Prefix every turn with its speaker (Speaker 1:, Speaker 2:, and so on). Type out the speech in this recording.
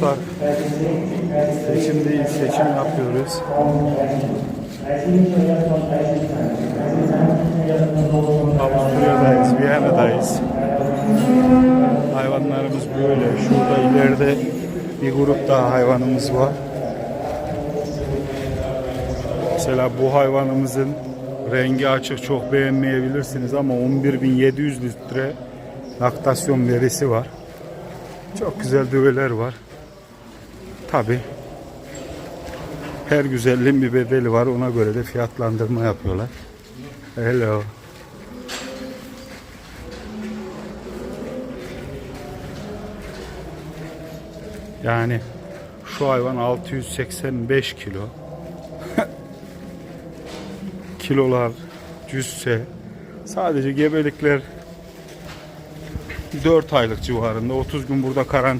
Speaker 1: dostlar. Seçimdeyiz, seçim yapıyoruz. Avusturya'dayız, Viyana'dayız. Hayvanlarımız böyle. Şurada ileride bir grup daha hayvanımız var. Mesela bu hayvanımızın rengi açık çok beğenmeyebilirsiniz ama 11.700 litre laktasyon verisi var. Çok güzel düveler var. Tabi her güzelliğin bir bedeli var. Ona göre de fiyatlandırma yapıyorlar. Hello. Yani şu hayvan 685 kilo. Kilolar cüsse. Sadece gebelikler 4 aylık civarında 30 gün burada karantina